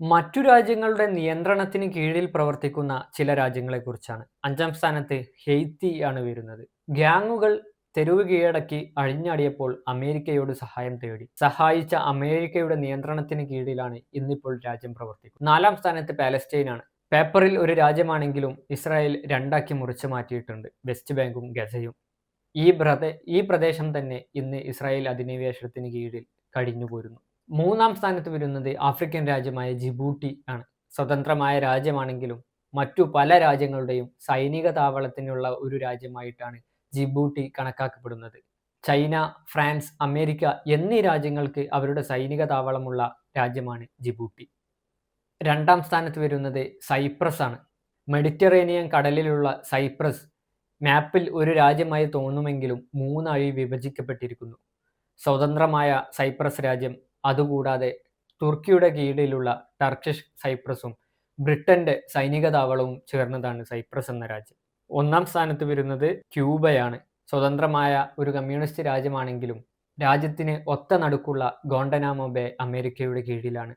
മറ്റു രാജ്യങ്ങളുടെ നിയന്ത്രണത്തിന് കീഴിൽ പ്രവർത്തിക്കുന്ന ചില രാജ്യങ്ങളെക്കുറിച്ചാണ്. അഞ്ചാം സ്ഥാനത്ത് ഹെയ്ത്തി ആണ് വരുന്നത്. ഗ്യാങ്ങുകൾ തെരുവ് കീഴടക്കി അഴിഞ്ഞാടിയപ്പോൾ അമേരിക്കയോട് സഹായം തേടി. സഹായിച്ച അമേരിക്കയുടെ നിയന്ത്രണത്തിന് കീഴിലാണ് ഇന്നിപ്പോൾ രാജ്യം പ്രവർത്തിക്കുന്നത്. നാലാം സ്ഥാനത്ത് പാലസ്റ്റൈൻ ആണ് പേപ്പറിൽ ഒരു രാജ്യമാണെങ്കിലും ഇസ്രായേൽ രണ്ടാക്കി മുറിച്ചു മാറ്റിയിട്ടുണ്ട് വെസ്റ്റ് ബാങ്കും ഗസയും. ഈ പ്രദേ ഈ പ്രദേശം തന്നെ ഇന്ന് ഇസ്രായേൽ അധിനിവേശത്തിന് കീഴിൽ കഴിഞ്ഞുപോരുന്നു. മൂന്നാം സ്ഥാനത്ത് വരുന്നത് ആഫ്രിക്കൻ രാജ്യമായ ജിബൂട്ടി ആണ്. സ്വതന്ത്രമായ രാജ്യമാണെങ്കിലും മറ്റു പല രാജ്യങ്ങളുടെയും സൈനിക താവളത്തിനുള്ള ഒരു രാജ്യമായിട്ടാണ് ജിബൂട്ടി കണക്കാക്കപ്പെടുന്നത്. ചൈന, ഫ്രാൻസ്, അമേരിക്ക എന്നീ രാജ്യങ്ങൾക്ക് അവരുടെ സൈനിക താവളമുള്ള രാജ്യമാണ് ജിബൂട്ടി. രണ്ടാം സ്ഥാനത്ത് വരുന്നത് സൈപ്രസ് ആണ്. മെഡിറ്ററേനിയൻ കടലിലുള്ള സൈപ്രസ് മാപ്പിൽ ഒരു രാജ്യമായി തോന്നുമെങ്കിലും മൂന്നായി വിഭജിക്കപ്പെട്ടിരിക്കുന്നു. സ്വതന്ത്രമായ സൈപ്രസ് രാജ്യം, അതുകൂടാതെ തുർക്കിയുടെ കീഴിലുള്ള ടർക്കിഷ് സൈപ്രസും ബ്രിട്ടന്റെ സൈനിക താവളവും ചേർന്നതാണ് സൈപ്രസ് എന്ന രാജ്യം. ഒന്നാം സ്ഥാനത്ത് വരുന്നത് ക്യൂബയാണ്. സ്വതന്ത്രമായ ഒരു കമ്മ്യൂണിസ്റ്റ് രാജ്യമാണെങ്കിലും രാജ്യത്തിന് ഒത്ത നടുക്കുള്ള ഗോണ്ടനാമോബെ അമേരിക്കയുടെ കീഴിലാണ്.